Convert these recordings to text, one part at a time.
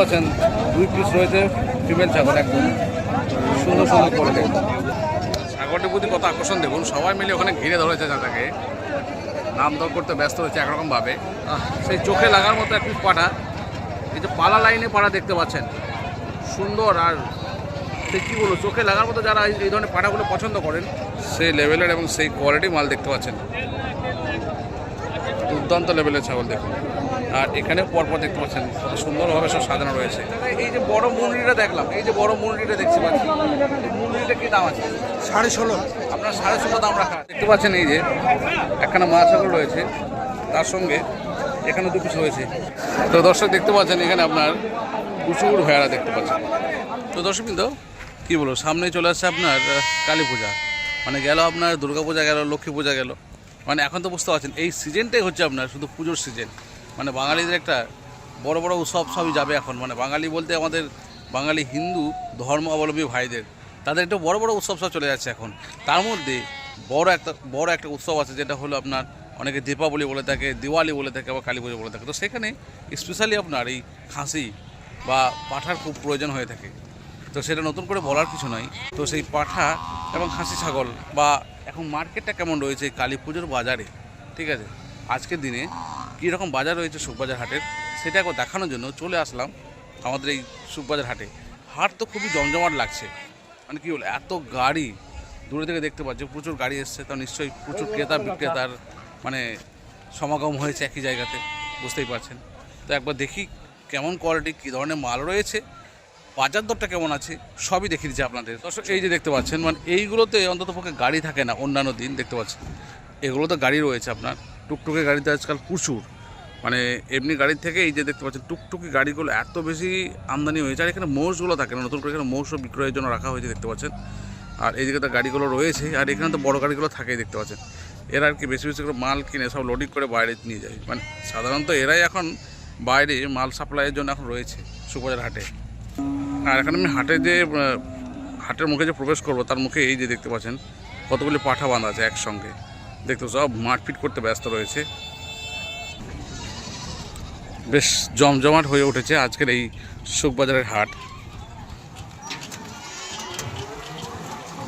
পাচ্ছেন দুই পিস রয়েছে ফিমেল ছাগল একদম। সুন্দর সুন্দর কোয়ালিটি ছাগলটির প্রতি কত আকর্ষণ দেখুন সবাই মিলে ওখানে ঘিরে ধরেছে তাকে নাম দর করতে ব্যস্ত হয়েছে একরকমভাবে। সেই চোখে লাগার মতো এক পিস পাটা এই যে পালা লাইনে পাড়া দেখতে পাচ্ছেন সুন্দর আর সে কী বলব চোখে লাগার মতো যারা এই- ধরনের পাটাগুলো পছন্দ করেন সেই লেভেলের এবং সেই কোয়ালিটি মাল দেখতে পাচ্ছেন। দুর্দান্ত লেভেলের ছাগল দেখুন। আর এখানে পরপর দেখতে পাচ্ছেন কত সুন্দরভাবে সব সাজানো রয়েছে। এই যে বড় মুরগিটা দেখলাম এই যে বড় মুরগিটা দেখতে পাচ্ছি মুরগিটা কি দাম আছে? সাড়ে ষোলো। আপনার সাড়ে ষোলো দাম রাখা দেখতে পাচ্ছেন এই যে একখানা মা ছাগল রয়েছে তার সঙ্গে এখানে দু পিস রয়েছে। তো দর্শক দেখতে পাচ্ছেন এখানে আপনার প্রচুর ভেড়া দেখতে পাচ্ছেন। তো দর্শক কিন্তু কী বলব সামনে চলে আসছে আপনার কালী পূজা। মানে গেল আপনার দুর্গা পূজা গেল লক্ষ্মী পূজা গেল। মানে এখন তো বুঝতে পারছেন এই সিজনটাই হচ্ছে আপনার শুধু পুজোর সিজন মানে বাঙালিদের একটা বড় বড় উৎসব সবই যাবে এখন। মানে বাঙালি বলতে আমাদের বাঙালি হিন্দু ধর্ম অবলম্বী ভাইদের, তাদের একটা বড় বড় উৎসব সব চলে যাচ্ছে এখন। তার মধ্যে বড় একটা বড় একটা উৎসব আছে যেটা হলো আপনার অনেকে দীপাবলি বলে থাকে, দিওয়ালি বলে থাকে বা কালী পুজো বলে থাকে। তো সেখানে স্পেশালি আপনার এই খাসি বা পাঠার খুব প্রয়োজন হয়ে থাকে। তো সেটা নতুন করে বলার কিছু নয় তো সেই পাঠা এবং খাসি ছাগল বা এখন মার্কেটটা কেমন রয়েছে কালী পুজোর বাজারে, ঠিক আছে? আজকের দিনে কী রকম বাজার রয়েছে সুখবাজার হাটের, সেটা একবার দেখানোর জন্য চলে আসলাম আমাদের এই সুখবাজার হাটে। হাট তো খুবই জমজমাট লাগছে। মানে কী বলে, এত গাড়ি, দূরে থেকে দেখতে পাচ্ছি, প্রচুর গাড়ি এসছে, তো নিশ্চয়ই প্রচুর ক্রেতা বিক্রেতার মানে সমাগম হয়েছে একই জায়গাতে, বুঝতেই পারছেন। তো একবার দেখি কেমন কোয়ালিটি কী ধরনের মাল রয়েছে, বাজার দরটা কেমন আছে, সবই দেখিয়ে দিচ্ছি আপনাদের। দর্শক, এই যে দেখতে পাচ্ছেন মানে এইগুলোতে অন্তত পক্ষে গাড়ি থাকে না, অন্যান্য দিন দেখতে পাচ্ছেন। এগুলো তো গাড়ি রয়েছে আপনার। টুকটুকে গাড়িতে আজকাল প্রচুর। মানে এমনি গাড়ির থেকে এই যে দেখতে পাচ্ছেন, টুকটুকি গাড়িগুলো এত বেশি আমদানি হয়েছে, আর এখানে মোষগুলো থাকে না, নতুন করে এখানে মোষও বিক্রয়ের জন্য রাখা হয়েছে দেখতে পাচ্ছেন। আর এইদিকে তো গাড়িগুলো রয়েছে, আর এখানে তো বড় গাড়িগুলো থাকেই দেখতে পাচ্ছেন। এরা আর কি বেশি বেশি করে মাল কিনে সব লোডিং করে বাইরে নিয়ে যায়। মানে সাধারণত এরাই এখন বাইরে মাল সাপ্লাইয়ের জন্য এখন রয়েছে সুবাজার হাটে। আর এখানে আমি হাটে যে হাটের মুখে যে প্রবেশ করব, তার মুখে এই যে দেখতে পাচ্ছেন, কতগুলি পাঠা বাঁধা আছে একসঙ্গে। দেখতে সব মারপিট করতে ব্যস্ত রয়েছে। বেশ জমজমাট হয়ে উঠেছে আজকের এই সুখবাজারের হাট।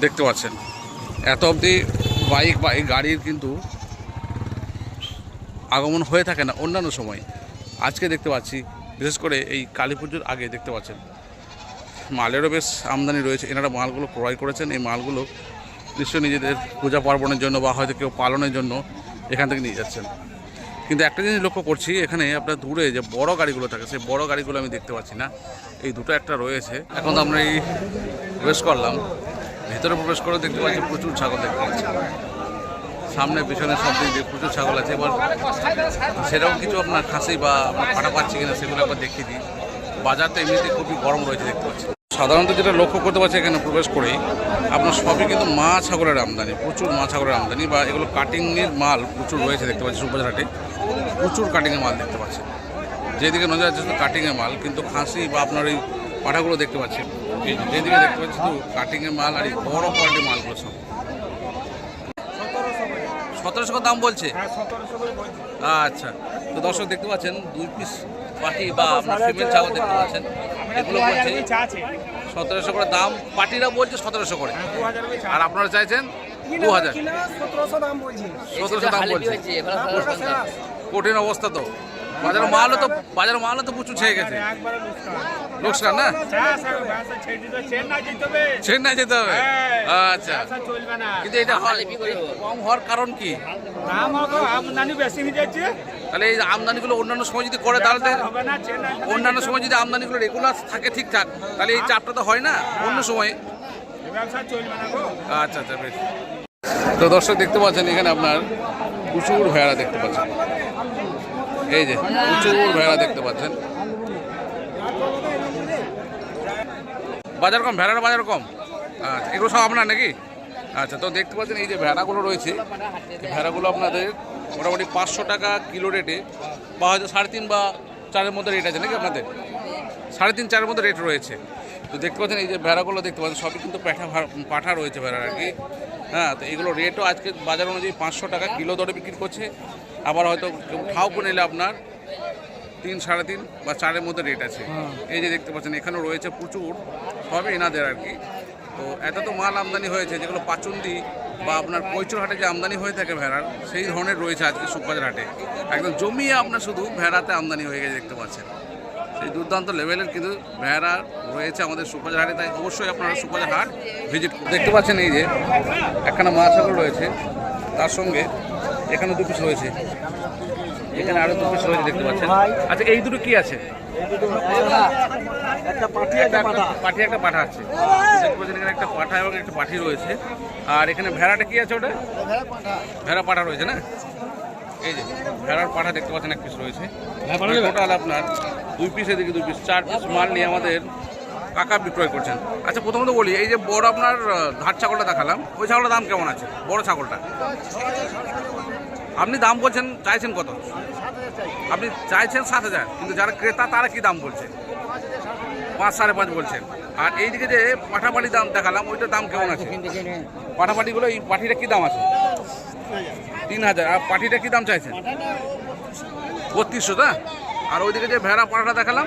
দেখতে পাচ্ছেন, এত অবধি বাইক বা এই গাড়ির কিন্তু আগমন হয়ে থাকে না অন্যান্য সময়। আজকে দেখতে পাচ্ছি, বিশেষ করে এই কালী পুজোর আগে দেখতে পাচ্ছেন। মালেরও বেশ আমদানি রয়েছে, এনারা মালগুলো ক্রয় করেছেন, এই মালগুলো নিশ্চয়ই নিজেদের পূজা পার্বণের জন্য বা হয়তো কেউ পালনের জন্য এখান থেকে নিয়ে যাচ্ছেন। কিন্তু একটা জিনিস লক্ষ্য করছি, এখানে আপনার দূরে যে বড় গাড়িগুলো থাকে, সেই বড় গাড়িগুলো আমি দেখতে পাচ্ছি না। এই দুটো একটা রয়েছে। এখন আমরা এই প্রবেশ করলাম। ভেতরে প্রবেশ করে দেখতে পাচ্ছি প্রচুর ছাগল দেখতে পাচ্ছি। সামনে, পিছনে সব দিক দিয়ে প্রচুর ছাগল আছে। এবার সেরকম কিছু আপনার খাসি বা ফাটা পাচ্ছি কিনা সেগুলো একবার দেখিয়ে দিই। বাজার তো এমনিতে খুবই গরম রয়েছে দেখতে পাচ্ছি। সাধারণত যেটা লক্ষ্য করতে পারছি এখানে প্রবেশ করেই আপনার সবই কিন্তু মা ছাগলের আমদানি প্রচুর মা ছাগলের আমদানি বা এগুলো কাটিংয়ের মাল প্রচুর রয়েছে দেখতে পাচ্ছি সুপার হাটে প্রচুর কাটিংয়ের মাল দেখতে পাচ্ছি। যেদিকে নজর যাচ্ছে শুধু কাটিংয়ের মাল কিন্তু খাসি বা আপনার এই পাঠাগুলো দেখতে পাচ্ছি। যেদিকে দেখতে পাচ্ছি শুধু কাটিংয়ের মাল আর এই বড় কোয়ালিটির মালগুলো সব। সতেরোশো দাম বলছে? আচ্ছা তো দর্শক দেখতে পাচ্ছেন দুই পিস পাটি বা আপনার ফিমেল ছাগল দেখতে পাচ্ছেন এগুলো বলছে সতেরোশো করে দাম পাটিরা বলছে সতেরোশো করে। আর আপনারা চাইছেন দু হাজার সতেরোশো দাম বলছে। সতেরোশো দাম বলছে। কঠিন অবস্থা তো। বাজার মালও তো, বাজার মালও তো প্রচুর ছেয়ে গেছে। লোকসান না? চেন্নাই যেতে হবে? আচ্ছা। কিন্তু এটা কম হওয়ার কারণ কি? আমদানি বেশি হয়ে যাচ্ছে তাহলে এই আমদানিগুলো অন্যান্য সময় যদি করে তাহলে অন্যান্য সময় যদি আমদানিগুলো রেগুলার থাকে ঠিকঠাক, তাহলে এই চাপটা তো হয় না অন্য সময়। আচ্ছা আচ্ছা বেশ। তো দর্শক দেখতে পাচ্ছেন, এখানে আপনার প্রচুর ভেড়া দেখতে পাচ্ছেন। এই যে প্রচুর ভেড়া দেখতে পাচ্ছেন। বাজার কম, ভেড়ার বাজার কম? আচ্ছা এগুলো সব আপনার নাকি? আচ্ছা তো দেখতে পাচ্ছেন এই যে ভেড়াগুলো রয়েছে ভেড়াগুলো আপনাদের মোটামুটি পাঁচশো টাকা কিলো রেটে, বা হয়তো সাড়ে তিন বা চারের মধ্যে রেট আছে নাকি আপনাদের? সাড়ে তিন, চারের মধ্যে রেট রয়েছে। তো দেখতে পাচ্ছেন এই যে ভেড়াগুলো দেখতে পাচ্ছেন, সবই কিন্তু প্যাঠা পাঠা রয়েছে ভেড়ার আর কি। হ্যাঁ তো এগুলো রেটও আজকে বাজার অনুযায়ী পাঁচশো টাকা কিলো দরে বিক্রি করছে। আবার হয়তো ঠাউকো নিলে আপনার তিন সাড়ে তিন বা চারের মধ্যে রেট আছে। এই যে দেখতে পাচ্ছেন এখানেও রয়েছে প্রচুর সবই এনাদের আর কি। তো এত তো মাল আমদানি হয়েছে যেগুলো পাচুন্দি বা আপনার কৈচুর হাটে যে আমদানি হয়ে থাকে ভেড়ার সেই ধরনের রয়েছে আজকে সুপাজার হাটে। একদম জমিয়ে আপনার শুধু ভেড়াতে আমদানি হয়ে গেছে দেখতে পাচ্ছেন। সেই দুর্দান্ত লেভেলের কিন্তু ভেড়া রয়েছে আমাদের সুপাজার হাটে তাই অবশ্যই আপনারা সুপাজার হাট ভিজিট দেখতে পাচ্ছেন এই যে একখানা মাছ রয়েছে তার সঙ্গে এখানে দু পিস রয়েছে এখানে আরও দু পিস রয়েছে দেখতে পাচ্ছেন। আচ্ছা এই দুটো কি আছে? একটা পাঠি একটা পাঠি। একটা পাঠা আছে। দেখতে পাচ্ছেন এখানে একটা পাঠা এবং একটা পাঠি রয়েছে। আর এখানে ভেড়াটা কি আছে ওটা? ভেড়া পাঠা রয়েছে না? এই যে ভেড়ার পাঠা দেখতে পাচ্ছেন এক পিস রয়েছে। টোটাল আপনার দুই পিস এদিকে দুই পিস চার পিস মাল নিয়ে আমাদের কাকা বিক্রয় করছেন। আচ্ছা প্রথমত বলি এই যে বড় আপনার ধার ছাগলটা দেখালাম। ওই ছাগলটার দাম কেমন আছে? বড় ছাগলটা? আপনি দাম বলছেন, চাইছেন কত? আপনি চাইছেন সাত হাজার, কিন্তু যারা ক্রেতা, তারা কি দাম বলছে? পাঁচ সাড়ে পাঁচ বলছেন। আর এইদিকে যে পাঠাপাটি দাম দেখালাম, ওইটার দাম কেমন আছে? পাঠাপাটিগুলো এই পাঠিটা কি দাম আছে? তিন হাজার। আর পাঠিটা কি দাম চাইছেন? বত্রিশশো, তা? আর ওইদিকে যে ভেড়া পাঠাটা দেখালাম,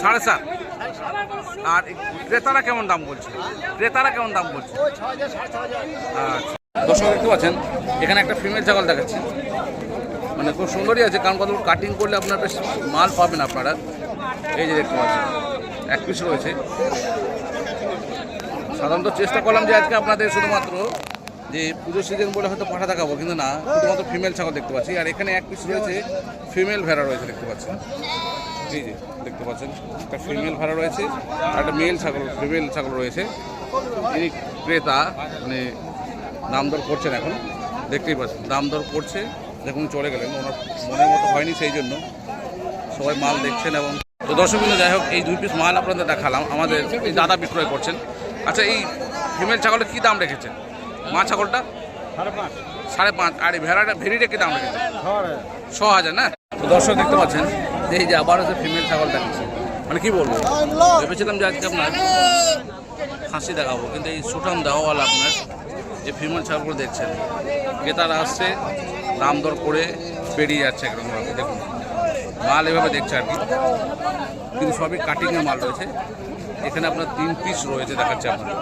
সাড়ে সাত। আর ক্রেতারা কেমন দাম বলছে? ক্রেতারা কেমন দাম বলছে? আচ্ছা। দর্শক দেখতে পাচ্ছেন, এখানে একটা ফিমেল ছাগল দেখাচ্ছি। মানে খুব সুন্দরই আছে, কারণ কত কাটিং করলে আপনার বেশ মাল পাবেন আপনারা। এই যে দেখতে পাচ্ছেন, এক পিস রয়েছে। সাধারণত চেষ্টা করলাম যে আজকে আপনাদের শুধুমাত্র যে পুজো সিজন বলে হয়তো পাঠা দেখাবো, কিন্তু না, শুধুমাত্র ফিমেল ছাগল দেখতে পাচ্ছি। আর এখানে এক পিস রয়েছে ফিমেল ভেড়া রয়েছে দেখতে পাচ্ছেন। জি জি, দেখতে পাচ্ছেন, একটা ফিমেল ভেড়া রয়েছে, আর একটা মেল ছাগল ফিমেল ছাগল রয়েছে। যিনি ক্রেতা মানে দাম দর করছেন এখন। দেখতেই পাচ্ছেন দাম দর করছে দেখুন চলে গেলেন। ওনার মনের মতো হয়নি সেই জন্য। সবাই মাল দেখছেন এবং তো দর্শক বিন্দু যাই হোক এই দুই পিস মাল আপনাদের দেখালাম। আমাদের এই দাদা বিক্রয় করছেন। আচ্ছা এই ফিমেল ছাগলের কী দাম রেখেছেন? মা ছাগলটা? সাড়ে পাঁচ। আর এই ভেড়াটা ভেড়িটা কী দাম রেখেছেন? ছ হাজার। না? তো দর্শক দেখতে পাচ্ছেন যে এই যে আবার হচ্ছে ফিমেল ছাগল দেখাচ্ছে। মানে কি বলব? ভেবেছিলাম যে আজকে আপনার খাসি দেখাবো কিন্তু এই সুঠাম দেওয়াওয়ালা আপনার যে ফিমেল ছাগলগুলো দেখছেন, ক্রেতারা আসছে দাম দর করে বেরিয়ে যাচ্ছে একদম দেখুন। মাল এভাবে দেখছে আর কি। কিন্তু সবই কাটিংয়ের মাল রয়েছে। এখানে আপনার তিন পিস রয়েছে দেখাচ্ছে আপনার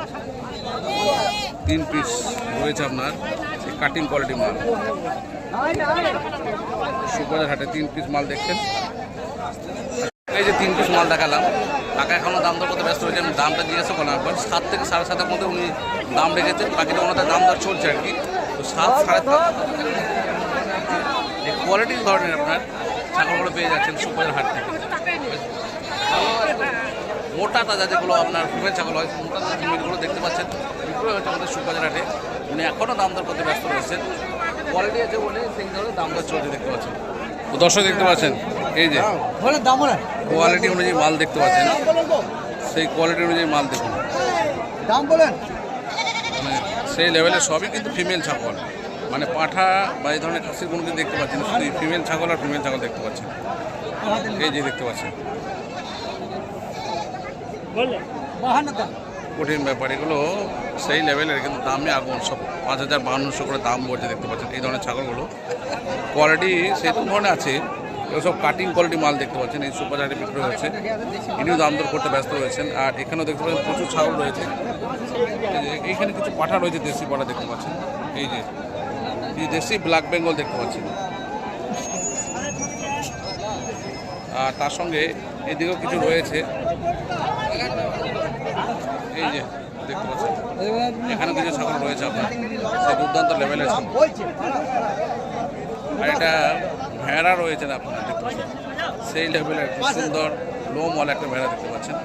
তিন পিস রয়েছে আপনার কাটিং কোয়ালিটি মাল। সুপার হাটে তিন পিস মাল দেখছেন। এই যে তিন পিস মাল দেখালাম। টাকা এখনও দাম দর করতে ব্যস্ত হয়েছে আমি দামটা জিজ্ঞাসা করলাম একবার। সাত থেকে সাড়ে সাতের মধ্যে উনি দাম রেখেছেন, বাকিটা ওনাদের দাম দর চলছে আর কি। তো সাত সাড়ে সাত। এই কোয়ালিটির ধরনের আপনার ছাগলগুলো পেয়ে যাচ্ছেন সুপার হাট থেকে। মোটা তাজা যেগুলো আপনার ফিমেল ছাগল হয়, মোটা তাজা ফিমেলগুলো দেখতে পাচ্ছেন। বিক্রয় হচ্ছে আমাদের সুপার হাটে। উনি এখনও দাম দর করতে ব্যস্ত রয়েছেন। কোয়ালিটি আছে বলে সেই ধরনের দাম দর চলছে দেখতে পাচ্ছেন। দর্শক দেখতে পাচ্ছেন এই যে কোয়ালিটি অনুযায়ী মাল দেখতে পাচ্ছেন। সেই কোয়ালিটি অনুযায়ী মাল দেখুন। দাম বলেন। মানে সেই লেভেলের সবই কিন্তু ফিমেল ছাগল। মানে পাঠা বা এই ধরনের খাসির কোনো কিছু দেখতে পাচ্ছেন শুধু ফিমেল ছাগল আর ফিমেল ছাগল দেখতে পাচ্ছেন। এই যে দেখতে পাচ্ছেন। কঠিন ব্যাপার, এগুলো সেই লেভেলের, কিন্তু দামে আগুন, সব পাঁচ হাজার বাহান্নশো করে দাম বলছে, দেখতে পাচ্ছেন, এই ধরনের ছাগলগুলো। কোয়ালিটি সেই তো ধরনের আছে সব কাটিং কোয়ালিটি মাল দেখতে পাচ্ছেন, এই সুপার হাটে বিক্রি হচ্ছে ইনিও দাম দর করতে ব্যস্ত রয়েছেন, আর এখানেও দেখতে পাচ্ছেন, প্রচুর ছাগল রয়েছে। এই এইখানে কিছু পাঠা রয়েছে দেশি পাঠা, দেখতে পাচ্ছেন, এই যে, এই দেশি ব্ল্যাক বেঙ্গল দেখতে পাচ্ছেন। আর তার সঙ্গে এদিকেও কিছু রয়েছে। এই যে, দেখতে পাচ্ছেন? এখানে কিছু ছাগল রয়েছে আপনার। সেই দুর্দান্ত লেভেলের ছাগল আর এটা ভেড়া রয়েছে না আপনারা দেখতে পাচ্ছেন? সেই লেভেলের সুন্দর লোমওয়ালা একটা ভেড়া দেখতে পাচ্ছেন।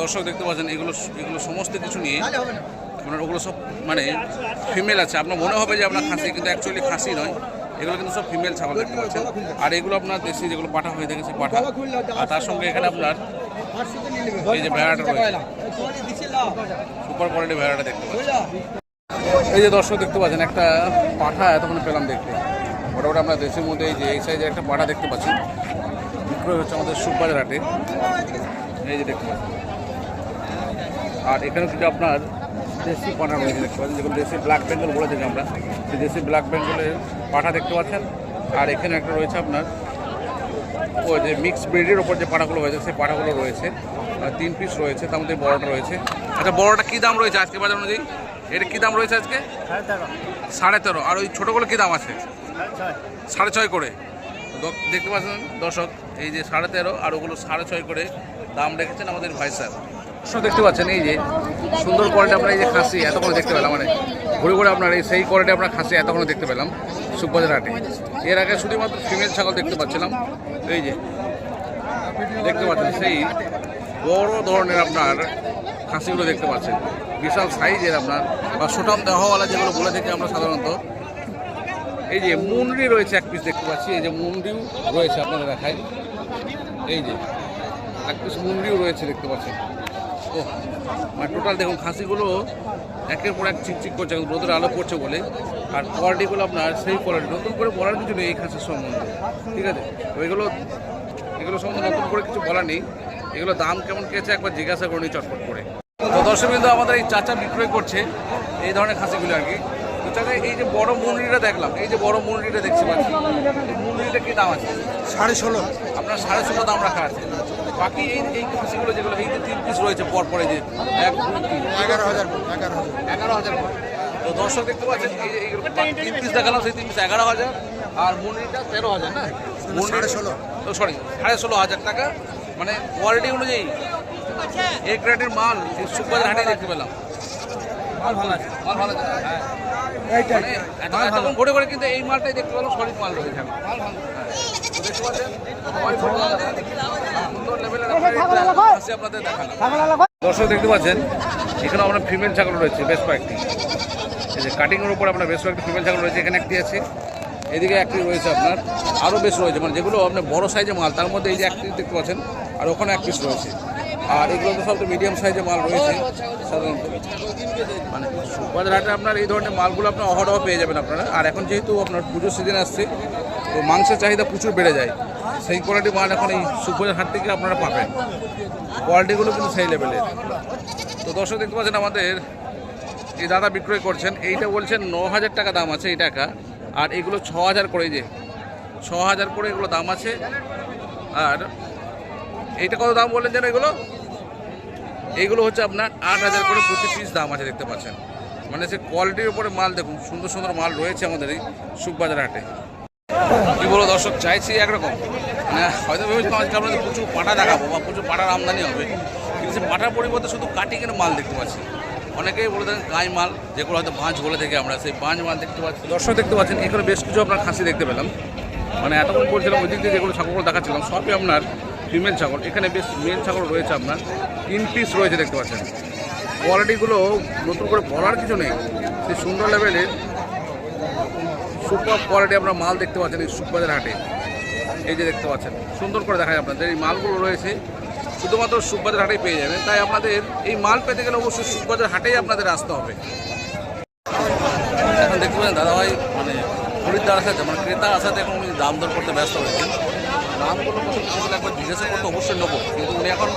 দর্শক দেখতে পাচ্ছেন, এগুলো এগুলো সমস্ত কিছু নিয়ে আপনার ওগুলো সব মানে ফিমেল আছে। আপনার মনে হবে যে আপনার খাসি, কিন্তু অ্যাকচুয়ালি খাসি নয়। এগুলো কিন্তু সব ফিমেল ছাগল দেখতে পাচ্ছেন। আর এগুলো আপনার দেশি যেগুলো পাঠা হয়ে থাকে, সেই পাঠা। আর তার সঙ্গে এখানে আপনার এই যে ভেড়াটা সুপার কোয়ালিটি ভেড়াটা দেখতে পাচ্ছেন এই যে দর্শক দেখতে পাচ্ছেন, একটা পাঠা এতক্ষণ পেলাম দেখতে। মোটামুটি আমরা দেশের মধ্যে এই যে এই সাইজের একটা পাঠা দেখতে পাচ্ছি। বিক্রয় হচ্ছে আমাদের সুপার হাটে। এই যে দেখতে পাচ্ছেন। আর এখানে কিন্তু আপনার দেশি পাঠা রয়েছে দেখতে পাচ্ছেন। যেগুলো দেশি ব্ল্যাক বেঙ্গল বলে থাকি আমরা, সেই দেশি ব্ল্যাক বেঙ্গলের পাঠা দেখতে পাচ্ছেন। আর এখানে একটা রয়েছে আপনার যে মিক্স ব্রিডের ওপর যে পাড়াগুলো রয়েছে সেই পাড়াগুলো রয়েছে। তিন পিস রয়েছে তার মধ্যে বড়টা রয়েছে। আচ্ছা বড়টা কী দাম রয়েছে আজকে বাজার অনুযায়ী? এটা কী দাম রয়েছে আজকে? সাড়ে তেরো। আর ওই ছোটোগুলো কী দাম আছে? সাড়ে ছয়। করে। দেখতে পাচ্ছেন দর্শক এই যে সাড়ে তেরো আর ওগুলো সাড়ে ছয় করে দাম রেখেছেন আমাদের ভাই স্যার। দেখতে পাচ্ছেন এই যে সুন্দর কোয়ালিটি আমরা এই যে খাসি এতক্ষণ দেখতে পেলাম মানে ঘুরে ঘুরে আপনার এই সেই কোয়ালিটি আমরা খাসি এতক্ষণ দেখতে পেলাম সুখবাজার হাটে। এর আগে শুধুমাত্র ফিমেল ছাগল দেখতে পাচ্ছিলাম, এই যে দেখতে পাচ্ছেন সেই বড় ধরনের আপনার খাসিগুলো দেখতে পাচ্ছেন। বিশাল সাইজের আপনার, বা সুটাম দেহওয়ালা যেগুলো বলে থাকি আমরা সাধারণত। এই যে মুন্ডি রয়েছে এক পিস দেখতে পাচ্ছি, এই যে মুন্ডিও রয়েছে আপনাদের দেখায়। এই যে এক পিস মুন্ডিও রয়েছে দেখতে পাচ্ছেন। ও মানে টোটাল দেখুন খাসিগুলো একের পর এক চিকচিক করছে রোদের আলো পড়ছে বলে। আর কোয়ালিটিগুলো আপনার সেই কোয়ালিটি নতুন করে বলার কিছু নেই এই খাসির সম্বন্ধে ঠিক আছে? ওইগুলো এগুলো সম্বন্ধে নতুন করে কিছু বলার নেই। এগুলো দাম কেমন কেছে একবার জিজ্ঞাসা করে নিই চটপট করে। তো দর্শক বিন্দু আমাদের এই চাচা বিক্রয় করছে এই ধরনের খাসিগুলো আর কি। তো চাচা এই যে বড় মুন্ডিটা দেখলাম এই যে বড় মুন্ডিটা দেখছি পাচ্ছি এই মুন্ডিটা কি দাম আছে? সাড়ে ষোলো। আপনার সাড়ে ষোলো দাম রাখা আছে। বাকি এই এই খাসিগুলো যেগুলো এই যে তিন পিস রয়েছে পর পরে যে এক এগারো হাজার এগারো হাজার এগারো হাজার তো দর্শক দেখতে পাচ্ছেন এই যে এইগুলো তিন পিস দেখালাম সেই তিন পিস এগারো হাজার আর মুন্ডিটা তেরো হাজার না? মুন্ডি ষোলো। তো সরি সাড়ে ষোলো হাজার টাকা। মানে কোয়ালিটি অনুযায়ী। এই গ্রেডের মাল এই সুপার হাটে দেখতে পেলাম। মাল ভালো আছে মাল ভালো আছে হ্যাঁ। এইটাই মানে ঘুরে ঘুরে কিন্তু এই মালটাই দেখতে পেলাম সলিড মাল রয়েছে এখন। তো দর্শক দেখতে পাচ্ছেন এখানে আপনার ফিমেল ছাগল রয়েছে, বেশ কয়েকটি। এই যে কাটিংয়ের উপর আপনার বেশ কয়েকটি ফিমেল ছাগল রয়েছে, এখানে একটি আছে। এদিকে একটি রয়েছে আপনার আরও বেশ রয়েছে মানে যেগুলো আপনার বড় সাইজের মাল, তার মধ্যে এই যে একটি দেখতে পাচ্ছেন, আর ওখানে এক পিস রয়েছে। আর এগুলো তো সব তো মিডিয়াম সাইজের মাল রয়েছে, সাধারণত। মানে সুপার হাটে আপনার এই ধরনের মালগুলো আপনার অহরহ পেয়ে যাবেন আপনারা। আর এখন যেহেতু আপনার পুজোর সিজন আসছে তো মাংসের চাহিদা প্রচুর বেড়ে যায়। সেই কোয়ালিটি মাল এখন এই সুপার হাট থেকে আপনারা পাবেন। কোয়ালিটিগুলো কিন্তু সেই লেভেলের তো দর্শক দেখতে পাচ্ছেন আমাদের এই দাদা বিক্রয় করছেন। এইটা বলছেন ন হাজার টাকা দাম আছে এই টাকা। আর এগুলো ছ হাজার করে যে ছ হাজার করে এগুলো দাম আছে। আর এইটা কত দাম বললেন যেন এগুলো? এইগুলো হচ্ছে আপনার আট হাজার করে প্রতি পিস দাম আছে দেখতে পাচ্ছেন। মানে সে কোয়ালিটির উপরে মাল দেখুন, সুন্দর সুন্দর মাল রয়েছে আমাদের এই সুখবাজার হাটে। কি বলব দর্শক, চাইছি একরকম। মানে হয়তো ভেবেছিলাম আজকে আপনাদের প্রচুর পাটা দেখাবো বা প্রচুর পাটার আমদানি হবে। কিন্তু সে পাটার পরিবর্তে শুধু কাটিংয়ের মাল দেখতে পাচ্ছি। অনেকেই বলে দেন গাই মাল যেগুলো হয়তো বাঁশ বলে থেকে আমরা সেই বাঁশ মাল দেখতে পাচ্ছি। দর্শক দেখতে পাচ্ছেন, এখানে বেশ কিছু আপনার খাসি দেখতে পেলাম। মানে এতক্ষণ বলছিলাম ওই দিক দিয়ে যেগুলো ছাগলগুলো দেখাচ্ছিলাম, সবই আপনার ফিমেল ছাগল। এখানে বেশ মেল ছাগল রয়েছে আপনার। তিন পিস রয়েছে দেখতে পাচ্ছেন। কোয়ালিটিগুলো নতুন করে বলার কিছু নেই। সেই সুন্দর লেভেলের সুপার কোয়ালিটি আপনার মাল দেখতে পাচ্ছেন এই সুপারের হাটে। এই যে দেখতে পাচ্ছেন, সুন্দর করে দেখায় আপনাদের, এই মালগুলো রয়েছে, শুধুমাত্র সুপারের হাটেই পেয়ে যাবেন। তাই আপনাদের এই মাল পেতে গেলে অবশ্যই সুপারের হাটেই আপনাদের আসতে হবে। এখন দেখতে পাচ্ছেন, দাদাভাই মানে খরিদ্দার আসাতে মানে ক্রেতা আসাতে এখন উনি দাম দর করতে ব্যস্ত রয়েছেন। দামগুলো কত কিছু একবার জিজ্ঞাসা করতে অবশ্যই নেব, কিন্তু উনি এখন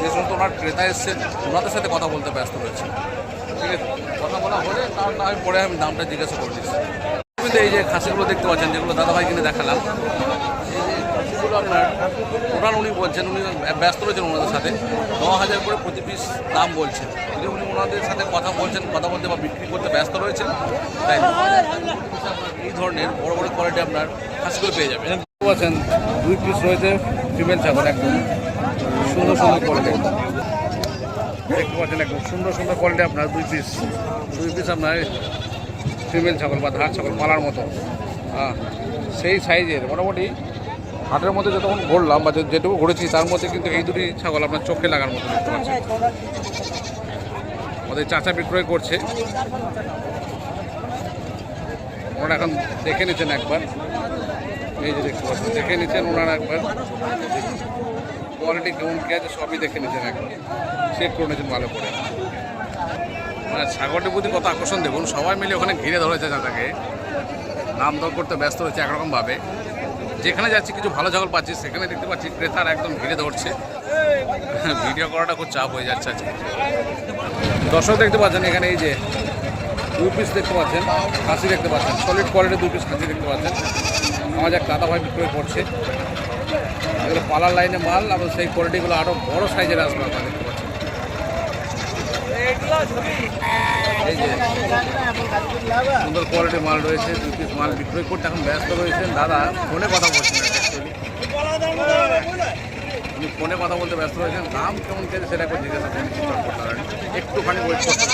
যে সমস্ত ওনার ক্রেতা এসছেন, ওনাদের সাথে কথা বলতে ব্যস্ত রয়েছে ঠিক আছে, কথা বলা হলে তার না পরে আমি দামটা জিজ্ঞাসা করে দিচ্ছি এই যে খাসিগুলো দেখতে পাচ্ছেন, যেগুলো দাদাভাই কিনে দেখালাম। খাসিগুলো আপনার টোটাল উনি বলছেন, উনি ব্যস্ত রয়েছেন ওনাদের সাথে। ন হাজার করে প্রতি পিস দাম বলছেন। যদি উনি ওনাদের সাথে কথা বলছেন, কথা বলতে বা বিক্রি করতে ব্যস্ত রয়েছেন, তাই এই ধরনের বড় বড় কোয়ালিটি আপনার খাসিগুলো পেয়ে যাবেন। পাচ্ছেন, দুই পিস রয়েছে ফিমেল ছাগল একদম সুন্দর সুন্দর কোয়ালিটি দেখতে পাচ্ছেন, একদম সুন্দর সুন্দর কোয়ালিটি আপনার দুই পিস দুই পিস আপনার ফিমেল ছাগল বা ধার ছাগল পালার মতো। হ্যাঁ সেই সাইজের মোটামুটি হাটের মধ্যে যতক্ষণ ঘুরলাম বা যেটুকু ঘুরেছি, তার মধ্যে কিন্তু এই দুটি ছাগল আপনার চোখে লাগার মতো আমাদের চাচা বিক্রয় করছে। ওনারা এখন দেখে নিচ্ছেন একবার। এই যে দেখতে পাচ্ছেন, দেখে নিচ্ছেন ওনারা একবার। কোয়ালিটি কেমন কী আছে সবই দেখে নিচ্ছেন একবার। চেক করে নিয়েছেন ভালো করে। মানে ছাগলটির প্রতি কত আকর্ষণ দেখুন, সবাই মিলে ওখানে ঘিরে ধরেছে চাচাকে নাম দর করতে ব্যস্ত হয়েছে একরকমভাবে। যেখানে যাচ্ছি, কিছু ভালো ছাগল পাচ্ছি, সেখানে দেখতে পাচ্ছি ক্রেতার একদম ঘিরে ধরছে। ভিডিও করাটা খুব চাপ হয়ে যাচ্ছে আজকে। দর্শক দেখতে পাচ্ছেন, এখানে এই যে দুই পিস দেখতে পাচ্ছেন, খাসি দেখতে পাচ্ছেন সলিড কোয়ালিটির দুই পিস খাসি দেখতে পাচ্ছেন। আমাদের এক দাদা ভাই বিক্রয় করছে। এগুলো পালার লাইনে মাল এবং সেই কোয়ালিটিগুলো আরও বড় সাইজের আসবে পাচ্ছেন এই যে সুন্দর কোয়ালিটির মাল রয়েছে দুই পিস মাল বিক্রয় করতে এখন ব্যস্ত রয়েছেন। দাদা ফোনে কথা বলছেন উনি ফোনে কথা বলতে ব্যস্ত রয়েছেন। দাম কেমন কেটে সেটা একবার জিজ্ঞাসা করুন। একটুখানি ওয়েট করতে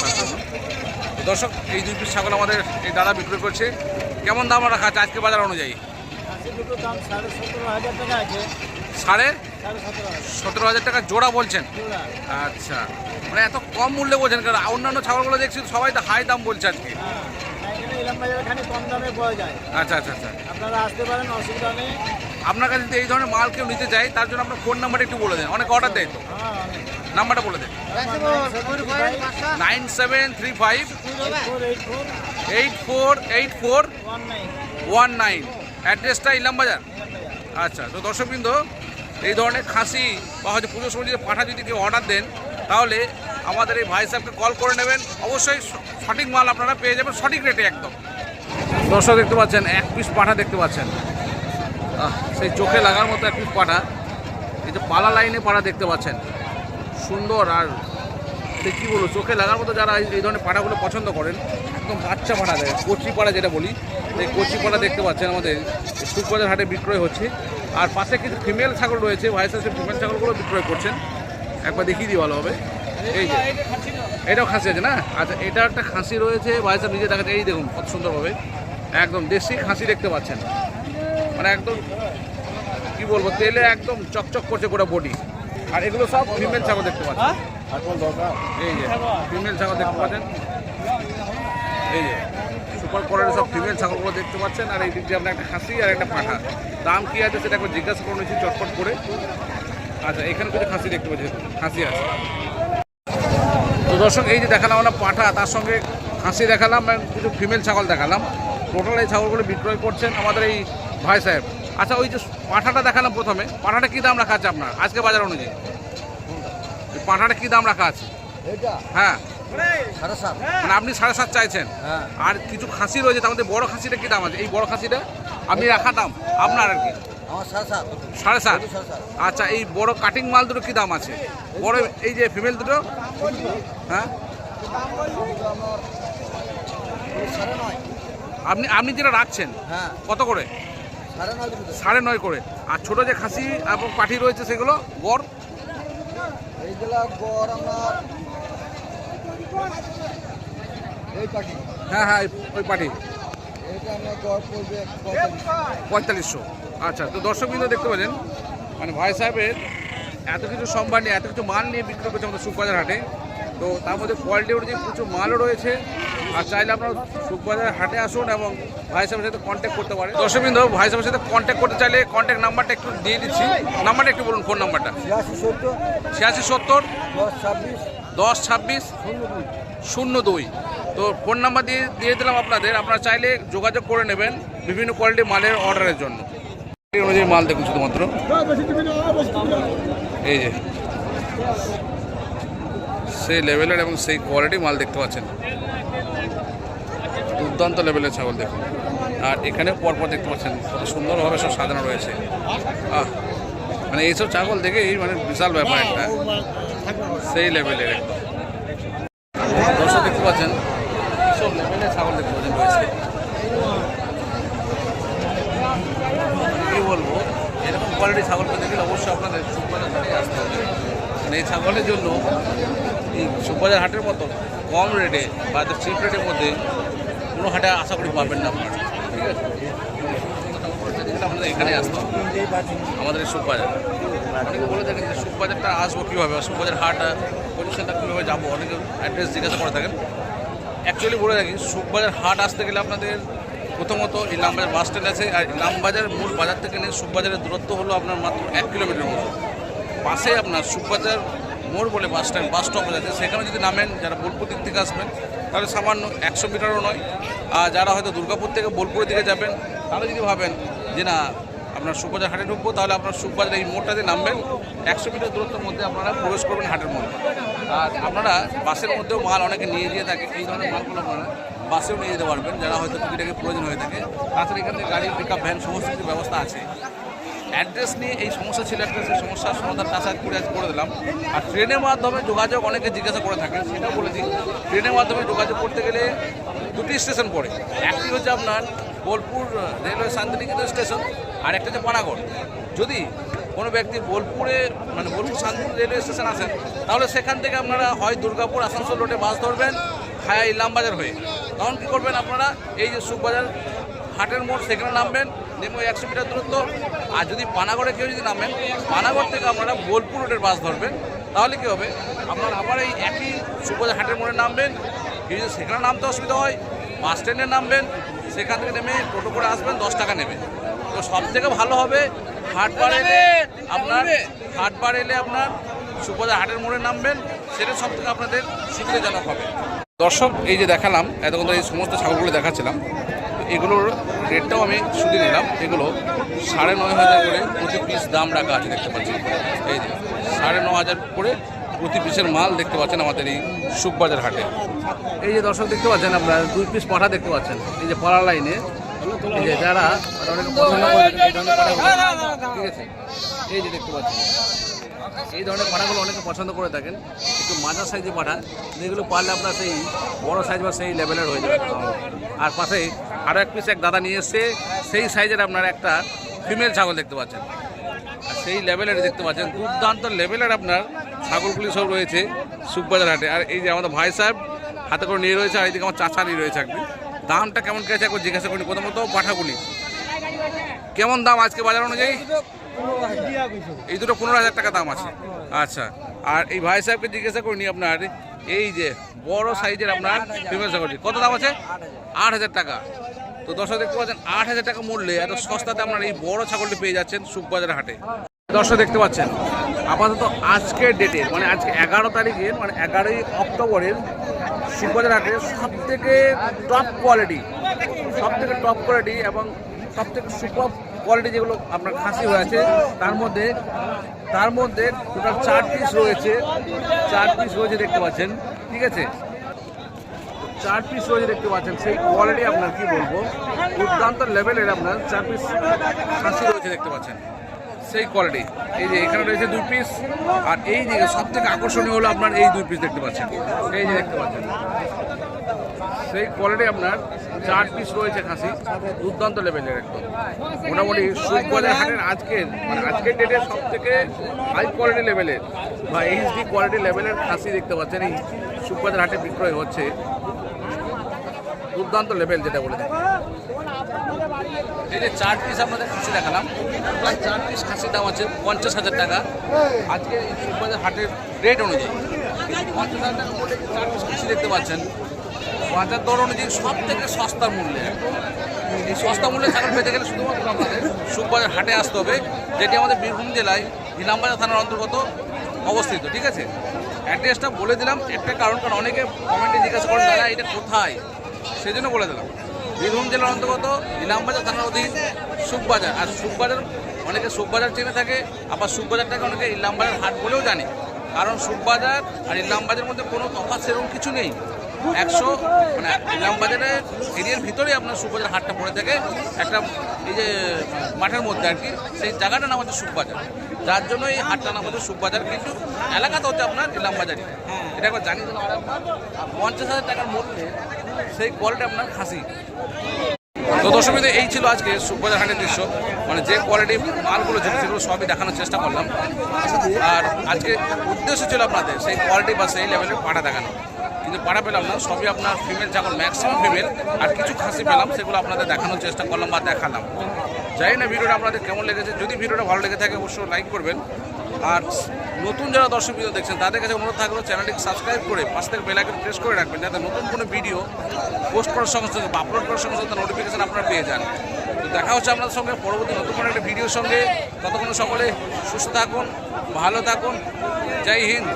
দর্শক এই দুই পিস ছাগল আমাদের এই দাদা বিক্রয় করছে। কেমন দাম রাখা আছে আজকে বাজার অনুযায়ী? সাড়ে সতেরো হাজার টাকা জোড়া বলছেন? আচ্ছা। মানে এত কম মূল্যে বলছেন কারণ অন্যান্য ছাগলগুলো দেখছি সবাই তো হাই দাম বলছে আজকে আচ্ছা আচ্ছা আচ্ছা। আপনারা আসতে পারেন অসুবিধা নেই আপনার কাছে যদি এই ধরনের মাল কেউ নিতে চায়, তার জন্য আপনার ফোন নাম্বারটা একটু বলে দেন। অনেক অর্ডার দেয় তো। নাম্বারটা বলে দেন। Nine seven three five eight four eight four one nine. অ্যাড্রেসটা ইলাম বাজার আচ্ছা তো দর্শকবৃন্দ এই ধরনের খাসি বা হয়তো পুজোর সময় যদি পাঠা যদি কেউ অর্ডার দেন, তাহলে আমাদের এই ভাই সাহেবকে কল করে নেবেন। অবশ্যই সঠিক মাল আপনারা পেয়ে যাবেন, সঠিক রেটে একদম। দর্শক দেখতে পাচ্ছেন, এক পিস পাঠা দেখতে পাচ্ছেন। সেই চোখে লাগার মতো এক পিস পাঠা। এই যে পালা লাইনে পাড়া দেখতে পাচ্ছেন। সুন্দর আর সে কী বলব, চোখে লাগার মতো যারা এই- ধরনের পাড়াগুলো পছন্দ করেন, একদম বাচ্চা পাড়া দেয় কচি পাড়া যেটা বলি, এই কচি পাড়া দেখতে পাচ্ছেন আমাদের, সুখবাজার হাটে বিক্রয় হচ্ছে। আর পাশে কিছু ফিমেল ছাগল রয়েছে ভাইস ফিমেল ছাগলগুলো বিক্রয় করছেন। একবার দেখিয়ে দিই ভালো হবে। এই যে, এটাও খাসি আছে না? আচ্ছা এটা একটা খাসি রয়েছে ভাইস নিজে দেখাচ্ছে। এই দেখুন, কত সুন্দরভাবে, একদম দেশি খাসি দেখতে পাচ্ছেন। মানে একদম, কি বলব, তেলে একদম চকচক করছে গোটা বডি আর এগুলো সব ফিমেল ছাগল দেখতে পাচ্ছেন। এই যে ফিমেল ছাগল দেখতে পাচ্ছেন? এই যে সুপার কোয়ালিটির সব ফিমেল ছাগলগুলো দেখতে পাচ্ছেন আর এই দিক দিয়ে আপনার একটা খাসি আর একটা পাঠা। দাম কি আছে সেটা একবার জিজ্ঞাসা করে নিচ্ছি চটপট করে। আচ্ছা এখানে কিছু খাসি দেখতে পাচ্ছি খাসি আছে। তো দর্শক এই যে দেখালাম আমরা পাঠা তার সঙ্গে খাসি দেখালাম কিছু ফিমেল ছাগল দেখালাম। টোটাল এই ছাগলগুলো বিক্রয় করছেন আমাদের এই ভাই সাহেব। আচ্ছা ওই যে পাঠাটা দেখালাম প্রথমে। পাঠাটা কী দাম রাখা আছে আপনার? আজকে বাজার অনুযায়ী। পাঠাটা কী দাম রাখা আছে? হ্যাঁ। মানে আপনি সাড়ে সাত চাইছেন। হ্যাঁ। আর কিছু খাসি রয়েছে তার মধ্যে বড় খাসিটা কী দাম আছে? এই বড় খাসিটা আপনি রাখা দাম আপনার আর কি? আমার সাড়ে সাত। আচ্ছা এই বড় কাটিং মাল দুটো কী দাম আছে? বড় এই যে ফিমেল দুটো? হ্যাঁ? আপনি আপনি যেটা রাখছেন হ্যাঁ। কত করে? সাড়ে নয় সাড়ে নয় করে। আর ছোট যে খাসি এবং পাঠি রয়েছে সেগুলো গড় এইগুলা গড় আমার এই হ্যাঁ হ্যাঁ ওই পার্টি। এটা আমার গড় পড়বে পঁয়তাল্লিশশো। আচ্ছা তো দর্শক দর্শকবৃন্দ দেখতে পাচ্ছেন মানে ভাই সাহেবের এত কিছু সম্ভার নিয়ে এত কিছু মাল নিয়ে বিক্রি করছে আমাদের সুখবাজার হাটে তো তার মধ্যে কোয়ালিটি অনুযায়ী প্রচুর মালও রয়েছে। আর চাইলে আপনারা সুখবাজার হাটে আসুন এবং ভাই সাহেবের সাথে কন্ট্যাক্ট করতে পারেন। দর্শকবৃন্দ ভাই সাহেবের সাথে কন্ট্যাক্ট করতে চাইলে কন্ট্যাক্ট নাম্বারটা একটু দিয়ে দিচ্ছি। নাম্বারটা একটু বলুন ফোন নাম্বারটা। ছিয়াশি সত্তর দশ ছাব্বিশ শূন্য দুই। তো ফোন নাম্বার দিয়ে দিয়ে দিলাম আপনাদের। আপনারা চাইলে যোগাযোগ করে নেবেন বিভিন্ন কোয়ালিটির মালের অর্ডারের জন্য। অনুযায়ী মাল দেখুন শুধুমাত্র। এই যে সেই লেভেলের এবং সেই কোয়ালিটি মাল দেখতে পাচ্ছেন। দুর্দান্ত লেভেলের ছাগল দেখুন। আর এখানে পরপর দেখতে পাচ্ছেন, কত সুন্দরভাবে সব সাজানো রয়েছে। মানে এইসব ছাগল দেখে এই মানে বিশাল ব্যাপার একটা। সেই লেভেলের দর্শক দেখতে পাচ্ছেন সব লেভেলের ছাগল দেখতে পাচ্ছেন রয়েছে। কি বলব, এরকম কোয়ালিটি ছাগল পেতে অবশ্যই আপনাদের হাটে আসতে হবে। মানে এই ছাগলের জন্য এই সুখবাজার হাটের মতো কম রেটে বা চিপ রেটের মধ্যে কোনো হাটে আশা করি পাবেন না আপনারা। ঠিক আছে? আপনাদের এখানে আসতে আমাদের এই সুখবাজার। বলে যে আসব কীভাবে? সুখবাজার হাট পজিশনটা কীভাবে যাব? অনেকে অ্যাড্রেস জিজ্ঞাসা করে থাকেন। অ্যাকচুয়ালি বলে রাখি সুখবাজার হাট আসতে গেলে আপনাদের প্রথমত এই ইলামবাজার বাস স্ট্যান্ড আছে, আর ইলামবাজার মূল বাজার থেকে নিয়ে সুখবাজারের দূরত্ব হলো আপনার মাত্র এক কিলোমিটার মতো। পাশে আপনার সুখবাজার মোড় বলে বাস স্ট্যান্ড, বাস স্টপ আছে সেখানে যদি নামেন, যারা বোলপুর দিক থেকে আসবেন, তাহলে সামান্য একশো মিটারও নয়। আর যারা হয়তো দুর্গাপুর থেকে বোলপুরের দিকে যাবেন তারা যদি ভাবেন যে না, আপনার সুখবাজার হাটে ঢুকবো, তাহলে আপনার সুখবাজার এই মোড়টাতে নামবেন। একশো মিটার দূরত্বের মধ্যে আপনারা প্রবেশ করবেন হাটের মধ্যে। আর আপনারা বাসের মধ্যেও মাল অনেকে নিয়ে দিয়ে থাকে, এই ধরনের মালগুলো আপনারা বাসেও নিয়ে যেতে পারবেন, যারা হয়তো টুকিটাকি প্রয়োজন হয়ে থাকে। তাছাড়া এখানে গাড়ি পিক আপ ভ্যান সমস্ত কিছু ব্যবস্থা আছে। অ্যাড্রেস নিয়ে এই সমস্যা ছিল একটা, সেই সমস্যার সমাধান কাছাকাছি করে আজ করে দিলাম। আর ট্রেনের মাধ্যমে যোগাযোগ অনেকে জিজ্ঞাসা করে থাকেন, সেটাও বলেছি ট্রেনের মাধ্যমে যোগাযোগ করতে গেলে দুটি স্টেশন পড়ে। একটি হচ্ছে আপনার বোলপুর রেলওয়ে শান্তিনিকেতন স্টেশন, আর একটা হচ্ছে পানাগড়। যদি কোনো ব্যক্তি বোলপুরে মানে বোলপুর শান্তিনিকেতন রেলওয়ে স্টেশন আসেন, তাহলে সেখান থেকে আপনারা হয় দুর্গাপুর, আসানসোল রোডে বাস ধরবেন, হায়া, ইলামবাজার হয়ে। তখন কী করবেন আপনারা? এই যে সুখবাজার হাটের মোড়, সেখানে নামবেন। নেমে একশো মিটার দূরত্ব। আর যদি পানাগড়ে কেউ যদি নামেন পানাগড় থেকে আপনারা বোলপুর রোডের বাস ধরবেন। তাহলে কী হবে? আপনার আবার এই একই সুখবাজার হাটের মোড়ে নামবেন। কেউ যদি সেখানে নামতে অসুবিধা হয়, বাস স্ট্যান্ডে নামবেন। সেখান থেকে নেমে টোটো করে আসবেন, দশ টাকা নেবে। তো সব থেকে ভালো হবে হাটবার এলে আপনার হাটবার এলে আপনার সুখবাজার হাটের মোড়ে নামবেন। সেটা সব থেকে আপনাদের সুবিধাজনক হবে। দর্শক, এই যে দেখালাম, এতক্ষণ এই সমস্ত ছাগলগুলো দেখাচ্ছিলাম। এগুলোর রেটটাও আমি শুধু নিলাম। এগুলো সাড়ে নয় হাজার করে প্রতি পিস দাম রাখা আছে দেখতে পাচ্ছি। এই যে, সাড়ে ন হাজার করে প্রতি পিসের মাল দেখতে পাচ্ছেন আমাদের এই সুখবাজার হাটে। এই যে দর্শক দেখতে পাচ্ছেন আপনারা, দুই পিস পাঠা দেখতে পাচ্ছেন। এই যে পাড়া লাইনে, এই যে যারা অনেকে পছন্দ ঠিক আছে? এই যে দেখতে পাচ্ছেন। এই ধরনের পাঠাগুলো অনেকে পছন্দ করে থাকেন। একটু মাঝার সাইজের পাঠা যেগুলো পারলে আপনার সেই বড় সাইজ বা সেই লেভেলের হয়ে যাবে। আর পাশে আরও এক পিস এক দাদা নিয়ে এসছে, সেই সাইজের আপনার একটা ফিমেল ছাগল দেখতে পাচ্ছেন। সেই লেভেলের দেখতে পাচ্ছেন। দুর্দান্ত লেভেলের আপনার ছাগলগুলি সব রয়েছে সুখবাজার হাটে। আর এই যে আমাদের ভাই সাহেব, হাতে করে নিয়ে রয়েছে, আর এইদিকে আমার চাচা নিয়ে রয়েছে একদিন। দামটা কেমন গেছে একবার জিজ্ঞাসা করি প্রথমত পাঠাগুলি কেমন দাম আজকে বাজার অনুযায়ী? এই দুটো পনেরো হাজার টাকা দাম আছে। আচ্ছা আর এই ভাই সাহেবকে জিজ্ঞাসা করিনি আপনার, এই যে বড় সাইজের আপনার কত দাম আছে? আট হাজার টাকা। তো দর্শক দেখতে পাচ্ছেন, আট হাজার টাকা মূল্যে এত সস্তাতে আপনার এই বড় ছাগলটি পেয়ে যাচ্ছেন সুখবাজার হাটে। দর্শক দেখতে পাচ্ছেন, আপাতত আজকের ডেটের মানে আজকে এগারো তারিখের মানে এগারোই অক্টোবরের সুখবাজার হাটে সব থেকে টপ কোয়ালিটি সব থেকে টপ কোয়ালিটি এবং সব থেকে সুপার কোয়ালিটি যেগুলো আপনার খাসি হয়েছে, তার মধ্যে তার মধ্যে টোটাল চার পিস রয়েছে। চার পিস রয়েছে দেখতে পাচ্ছেন, ঠিক আছে? চার পিস রয়েছে দেখতে পাচ্ছেন, সেই কোয়ালিটি আপনার কি বলব? দুর্দান্ত লেভেলের আপনার চার পিস খাসি রয়েছে দেখতে পাচ্ছেন। সেই কোয়ালিটি এই যে এখানে রয়েছে দুই পিস আর এই দিকে সব থেকে আকর্ষণীয় হলো আপনার এই দুই পিস দেখতে পাচ্ছেন। এই যে দেখতে পাচ্ছেন। সেই কোয়ালিটি আপনার চার পিস রয়েছে খাসি, দুর্দান্ত লেভেলের একদম। মোটামুটি সুখবাজার হাটের আজকের মানে আজকের ডেটের সব থেকে হাই কোয়ালিটি লেভেলের বা এইচডি কোয়ালিটি লেভেলের খাসি দেখতে পাচ্ছেন। এই সুখবাজার হাটে বিক্রয় হচ্ছে। দুর্দান্ত লেভেল যেটা বলে থাকি এই যে চার পিস আপনাদের খাসি দেখালাম। প্রায় চার পিস খাসির দাম আছে পঞ্চাশ হাজার টাকা। আজকে এই সুখবাজার হাটের রেট অনুযায়ী, পঞ্চাশ হাজার টাকা চার পিস খাসি দেখতে পাচ্ছেন। বাজার দর অনুযায়ী সব থেকে সস্তা মূল্যে। এই সস্তা মূল্যে ছাগল পেতে গেলে শুধুমাত্র আপনাদের সুখবাজার হাটে আসতে হবে, যেটি আমাদের বীরভূম জেলায় ইলামবাজার থানার অন্তর্গত অবস্থিত, ঠিক আছে? অ্যাড্রেসটা বলে দিলাম, একটা কারণ কারণ অনেকে কমেন্টে জিজ্ঞাসা করেন, দাদা, এটা কোথায়? সেজন্য বলে দিলাম। বীরভূম জেলার অন্তর্গত ইলামবাজার থানার অধীন সুখবাজার, আর সুখবাজার, অনেকে সুখবাজার চেনে থাকে, আবার সুখবাজারটাকে অনেকে ইলামবাজার হাট বলেও জানে। কারণ সুখবাজার আর ইলামবাজারের মধ্যে কোনো তফাৎ সেরকম কিছু নেই। একশো মানে ইলামবাজারের এরিয়ার ভিতরেই আপনার সুখবাজার হাটটা পড়ে থাকে। একটা এই যে মাঠের মধ্যে আর কি, সেই জায়গাটার নাম হচ্ছে সুখবাজার যার জন্য এই হাটটার নাম হচ্ছে সুখবাজার কিন্তু এলাকাতে হচ্ছে আপনার ইলামবাজারই এটা একবার জানিয়ে দিলাম পঞ্চাশ হাজার টাকার মূল্যে সেই কোয়ালিটি আপনার খাসি। তো দর্শক এই ছিল আজকে সুখবাজার হাটের দৃশ্য। মানে যে কোয়ালিটি মালগুলো ছিল, সেগুলো সবই দেখানোর চেষ্টা করলাম। আর আজকে উদ্দেশ্য ছিল আপনাদের সেই কোয়ালিটি বা সেই লেভেলের পাটা দেখানো। কিন্তু পাড়া পেলাম না, সবই আপনার ফিমেল যেমন ম্যাক্সিমাম ফিমেল আর কিছু খাসি পেলাম, সেগুলো আপনাদের দেখানোর চেষ্টা করলাম বা দেখালাম। জানি না ভিডিওটা আপনাদের কেমন লেগেছে, যদি ভিডিওটা ভালো লেগে থাকে অবশ্যই লাইক করবেন। আর নতুন যারা দর্শক ভিডিও দেখছেন, তাদের কাছে অনুরোধ থাকল চ্যানেলটিকে সাবস্ক্রাইব করে পাশ থেকে বেলাইকন প্রেস করে রাখবেন, যাতে নতুন কোনো ভিডিও পোস্ট করার সঙ্গে সঙ্গে বা আপলোড করার সঙ্গে সঙ্গে নোটিফিকেশন আপনারা পেয়ে যান। তো দেখা হচ্ছে আপনাদের সঙ্গে পরবর্তী নতুন কোনো একটা ভিডিওর সঙ্গে। ততক্ষণ সকলে সুস্থ থাকুন, ভালো থাকুন, জয় হিন্দ।